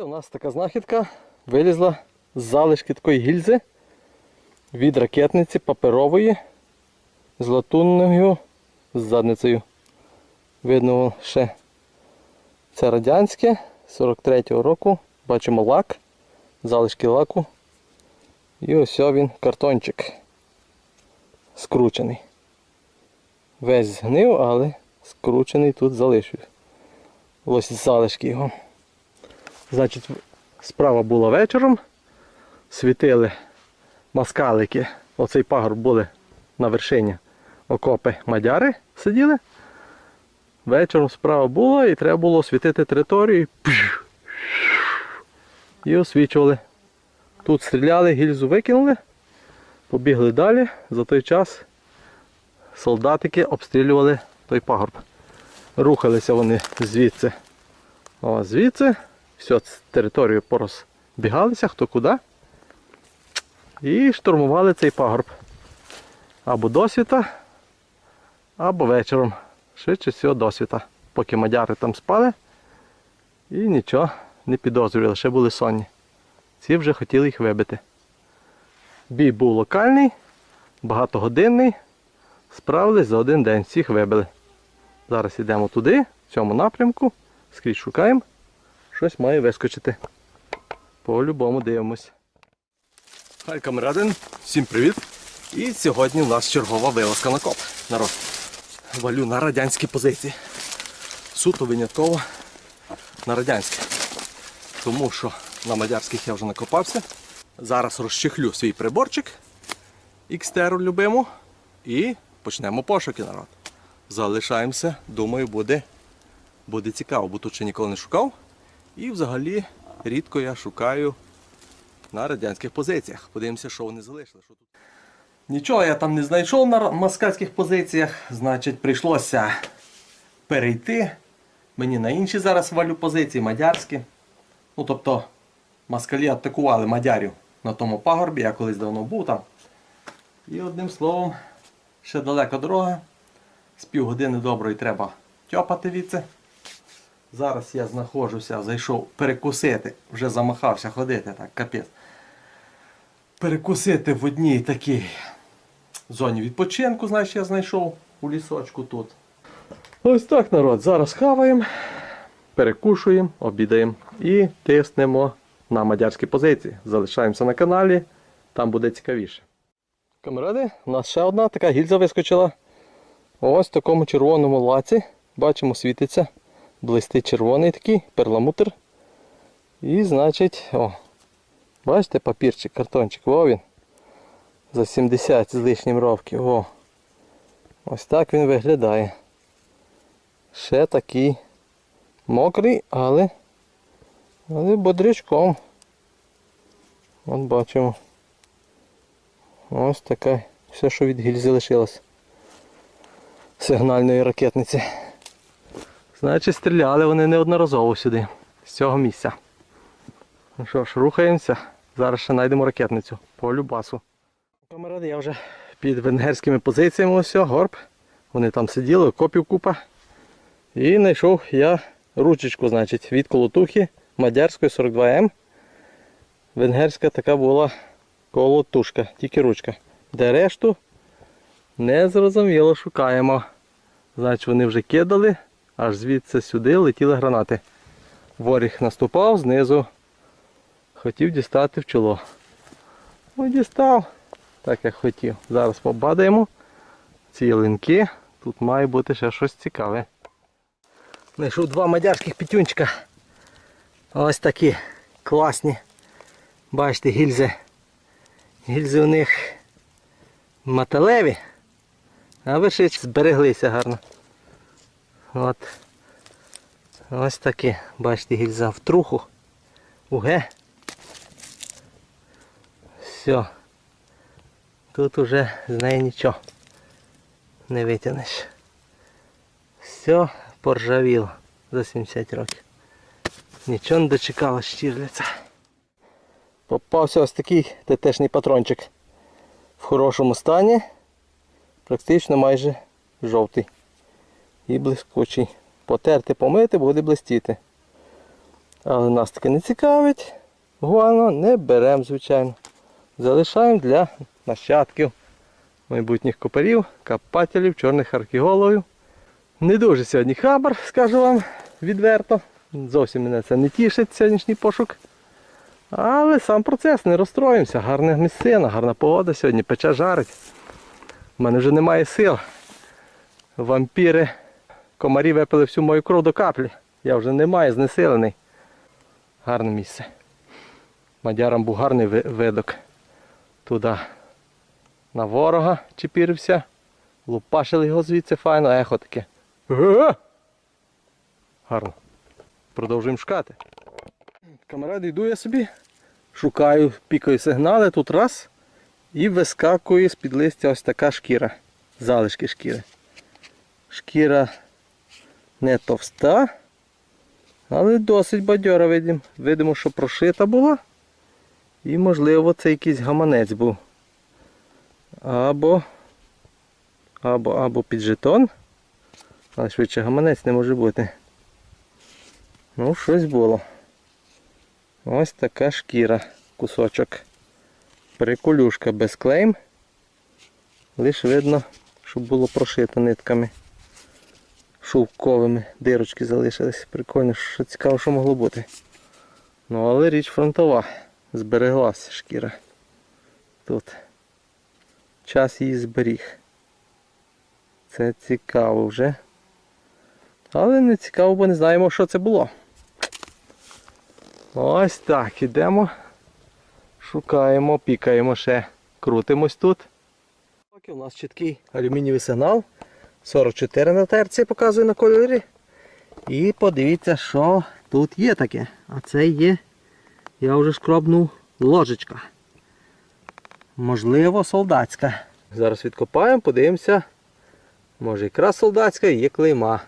У нас така знахідка вилізла з залишки такої гільзи від ракетниці паперової з латунною з задницею. Видно ще це радянське 43-го року. Бачимо лак, залишки лаку. І ось він картончик скручений. Весь згнив, але скручений тут залишив. Ось залишки його. Значить, справа була вечором. Світили маскалики. Оцей пагорб були на вершині окопи мадяри сиділи. Вечором справа була і треба було освітити територію. І освічували. Тут стріляли, гільзу викинули, побігли далі. За той час солдатики обстрілювали той пагорб. Рухалися вони звідси. О, звідси. Все, територію порозбігалися, хто куди. І штурмували цей пагорб. Або досвіта, або вечором. Швидше всього досвіта. Поки мадяри там спали і нічого не підозрювали, ще були сонні. Ці вже хотіли їх вибити. Бій був локальний, багатогодинний. Справились за один день, всіх вибили. Зараз йдемо туди, в цьому напрямку, скрізь шукаємо. Щось має вискочити. По-любому дивимось. Хай камерадин, всім привіт! І сьогодні у нас чергова вилазка на коп. Народ. Валю на радянські позиції. Суто винятково на радянські. Тому що на мадярських я вже накопався. Зараз розчехлю свій приборчик Xterу любиму і почнемо пошуки народ. Залишаємося, думаю, буде, буде цікаво, бо тут ще ніколи не шукав. І взагалі рідко я шукаю на радянських позиціях. Подивимося, що вони залишили. Що тут. Нічого я там не знайшов на москальських позиціях, значить прийшлося перейти. Мені на інші зараз валю позиції, мадярські. Ну тобто москалі атакували мадярів на тому пагорбі, я колись давно був там. І одним словом, ще далека дорога. З півгодини доброї треба тьопати віце. Зараз я знаходжуся, зайшов перекусити, вже замахався ходити, так, капець. Перекусити в одній такій зоні відпочинку, значить, я знайшов у лісочку тут. Ось так, народ. Зараз хаваємо, перекушуємо, обідаємо і тиснемо на мадярські позиції. Залишаємося на каналі, там буде цікавіше. Камеради, у нас ще одна така гільза вискочила. Ось в такому червоному лаці. Бачимо, світиться. Блистить червоний такий, перламутр. І значить, о, бачите, папірчик, картончик, о він. За 70 з лишнім років. О. Ось так він виглядає. Ще такий мокрий, але, але бодрячком. От бачимо. Ось таке все, що від гільзи лишилось. Сигнальної ракетниці. Значить, стріляли вони неодноразово сюди, з цього місця. Ну що ж, рухаємося. Зараз ще знайдемо ракетницю по любасу. Камеради, я вже під венгерськими позиціями ось, горб. Вони там сиділи, копів купа. І знайшов я ручечку, значить, від колотухи мадярської 42М. Венгерська така була колотушка, тільки ручка. Де решту незрозуміло шукаємо. Значить, вони вже кидали, аж звідси сюди летіли гранати. Воріг наступав знизу. Хотів дістати в чоло. Ну, дістав, так як хотів. Зараз побадаємо ці ялинки. Тут має бути ще щось цікаве. Знайшов два мадярських пітюнчика. Ось такі класні. Бачите, гільзи. Гільзи у них металеві, а вершиці збереглися гарно. От. Ось такі, бачите, гільза в труху. Уге. Все. Тут уже з неї нічого не витягнеш. Все поржавіло за 70 років. Нічого не дочекало щирляться. Попався ось такий ТТшний патрончик. В хорошому стані. Практично майже жовтий. І блискучий. Потерти, помити, буде блистіти. Але нас таке не цікавить. Гуано не беремо, звичайно. Залишаємо для нащадків майбутніх копарів, копателів, чорних археологів. Не дуже сьогодні хабар, скажу вам відверто. Зовсім мене це не тішить сьогоднішній пошук. Але сам процес, не розстроїмося. Гарна місцина, гарна погода сьогодні, пече жарить. У мене вже немає сил. Вампіри, комарі випили всю мою кров до каплі. Я вже не маю, знесилений. Гарне місце. Мадярам був гарний ви- видок. Туди на ворога чіпірився. Лупашили його звідси файно, ехо таке. Гарно. Продовжуємо шукати. Камеради, йду я собі, шукаю, пікаю сигнали, тут раз. І вискакує з-під листя ось така шкіра. Залишки шкіри. Шкіра не товста, але досить бадьора видимо. Видимо, що прошита була. І можливо це якийсь гаманець був. Або або, або під жетон. Але швидше гаманець не може бути. Ну, щось було. Ось така шкіра, кусочок. Приколюшка без клейм. Лише видно, щоб було прошито нитками. Шовковими дирочки залишились. Прикольно, що цікаво, що могло бути. Ну, але річ фронтова. Збереглася шкіра. Тут. Час її зберіг. Це цікаво вже. Але не цікаво, бо не знаємо, що це було. Ось так, ідемо. Шукаємо, пікаємо ще, крутимось тут. Поки у нас чіткий алюмінієвий сигнал. 44 на терці показує на кольорі. І подивіться, що тут є таке. А це є, я вже скробнув, ложечка. Можливо, солдатська. Зараз відкопаємо, подивимося. Може якраз солдатська і є клейма.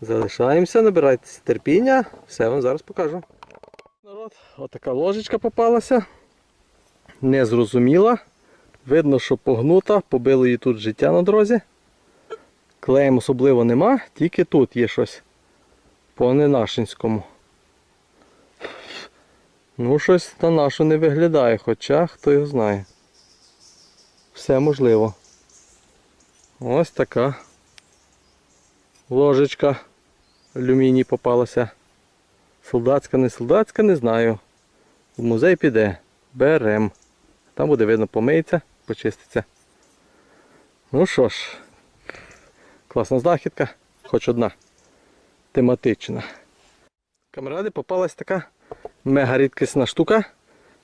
Залишаємося, набирайтеся терпіння, все вам зараз покажу. Народ, отака ложечка попалася. Незрозуміла. Видно, що погнута, побило її тут життя на дорозі. Клеєм особливо нема, тільки тут є щось по ненашинському. Ну, щось на нашу не виглядає, хоча хто його знає. Все можливо. Ось така ложечка алюміній попалася. Солдатська, не солдатська, не знаю. В музей піде. Берем. Там буде видно, помиється, почиститься. Ну що ж, класна знахідка, хоч одна. Тематична. Камеради попалась така мега рідкісна штука,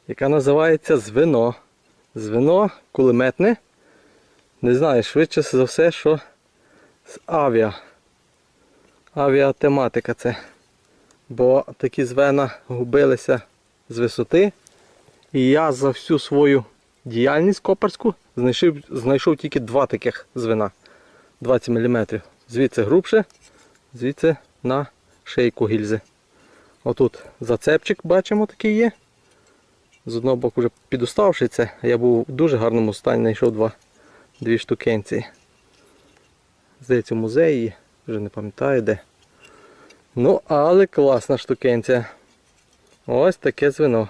яка називається звено. Звено кулеметне. Не знаю, швидше за все, що з авіа. Авіатематика це. Бо такі звена губилися з висоти. І я за всю свою діяльність копарську знайшов, знайшов тільки два таких звена. 20 мм. Звідси грубше, звідси на шийку гільзи. Отут зацепчик бачимо такий є. З одного боку вже підуставши це, я був в дуже гарному стані, знайшов два, дві штукенці. Здається, в музеї, вже не пам'ятаю де. Ну, але класна штукенція. Ось таке звено.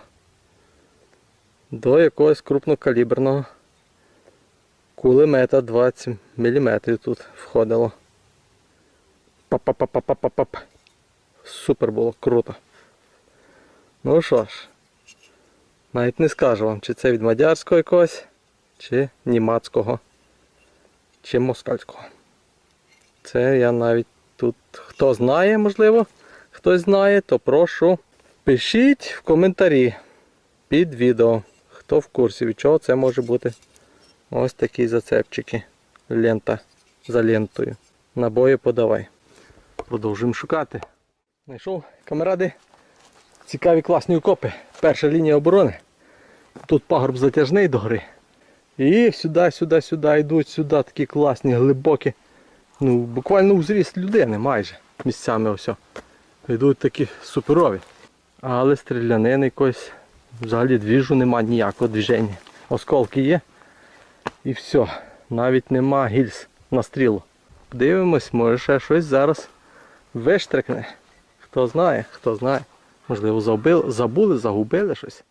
До якогось крупнокаліберного кулемета 20 мм тут входило. Пап-пап-пап-пап-пап. Супер було, круто. Ну що ж, навіть не скажу вам, чи це від мадярського якогось, чи німецького, чи москальського. Це я навіть тут хто знає, можливо, хтось знає, то прошу пишіть в коментарі під відео, хто в курсі, від чого це може бути. Ось такі зацепчики. Лента за лентою. Набої подавай. Продовжуємо шукати. Знайшов камеради. Цікаві класні окопи. Перша лінія оборони. Тут пагорб затяжний до гори. І сюди, сюди, сюди йдуть, сюди такі класні, глибокі. Ну, буквально у зріст людини майже місцями ось. Йдуть такі суперові. Але стрілянини якось взагалі двіжу нема ніякого движення. Осколки є. І все. Навіть нема гільз на стрілу. Дивимось, може ще щось зараз виштрикне. Хто знає, хто знає. Можливо, забили, забули, загубили щось.